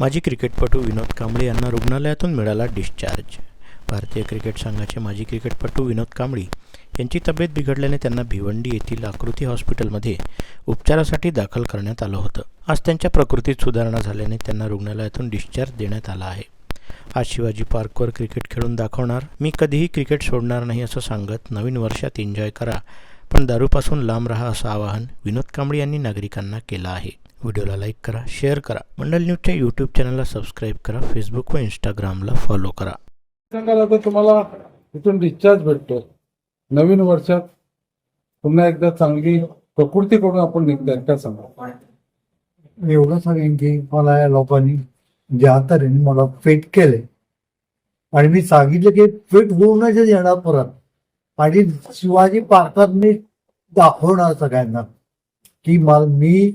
माजी क्रिकेटपटू विनोद कांबळे यांना रुग्णालयातून मिळाला डिस्चार्ज. भारतीय क्रिकेट संघाचे माजी क्रिकेटपटू विनोद कांबळी यांची तब्येत बिघडल्याने त्यांना भिवंडी येथील आकृती हॉस्पिटलमध्ये उपचारासाठी दाखल करण्यात आलं होतं. आज त्यांच्या प्रकृतीत सुधारणा झाल्याने त्यांना रुग्णालयातून डिस्चार्ज देण्यात आला आहे. आज शिवाजी पार्कवर क्रिकेट खेळून दाखवणार मी कधीही क्रिकेट सोडणार नाही असं सांगत नवीन वर्षात एन्जॉय करा पण दारूपासून लांब राहा असं आवाहन विनोद कांबळे यांनी नागरिकांना केलं आहे. व्हिडिओला लाईक करा शेअर करा. मंडल न्यूजच्या यूट्यूब चॅनलला सबस्क्राईब करा फेसबुक व इंस्टाग्रामला फॉलो करा. सांगायला तर तुम्हाला इथून डिस्चार्ज भेटतो. नवीन वर्षात पुन्हा एकदा चांगली प्रकृती करून आपण निघताय काय सांगा. एवढं सांगेन की मला या लोकांनी ज्या तऱ्हेने मला फिट केले आणि मी सांगितलं की फिट होऊनच येणार परत. आणि शिवाजी पार्कात मी दाखवणार सगळ्यांना की मला मी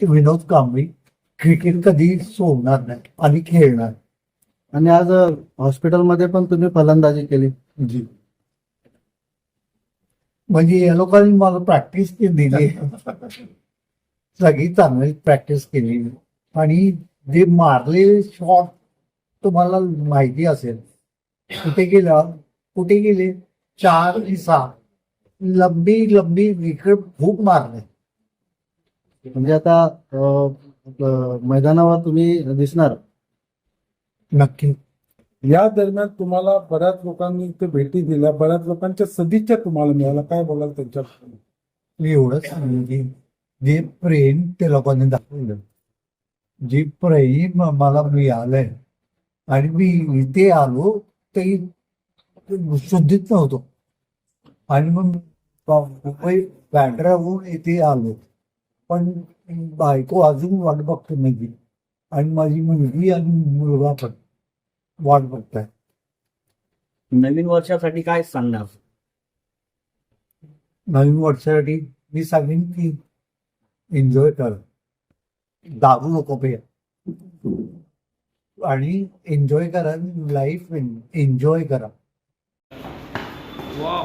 विनोद कांबळी क्रिकेट कधी सोडणार नाही आणि खेळणार आणि आज हॉस्पिटलमध्ये पण तुम्ही फलंदाजी केली. जी. म्हणजे या लोकांनी मला प्रॅक्टिस दिली. सगळी चांगली प्रॅक्टिस केली. आणि जे मारलेले शॉट तुम्हाला माहिती असेल कुठे गेला कुठे गेले चार सहा लंबी लंबी विकेट खूप मारले. म्हणजे आता मैदानावर तुम्ही दिसणार. नक्की. या दरम्यान तुम्हाला बऱ्याच लोकांनी इथे भेटी दिल्या. बऱ्याच लोकांच्या सदिच्छा तुम्हाला मिळाल्या. काय बोलाल त्यांच्या? मी एवढंच सांगेन की जे प्रेम ते लोकांनी दाखवलं. जे प्रेम मला मिळालंय. आणि मी इथे आलो ते शुद्धीत नव्हतो. आणि मग मुंबई बँड्राहून इथे आलो. पण बायको अजून वाट बघते माझी आणि माझी मुलगी आणि मुलगा पण वाट बघताय नवीन वर्षासाठी काय सांगणार? नवीन वर्षासाठी मी सांगेन की एन्जॉय कर. दारू नको पे आणि एन्जॉय करा लाईफ एन्जॉय करा. Wow.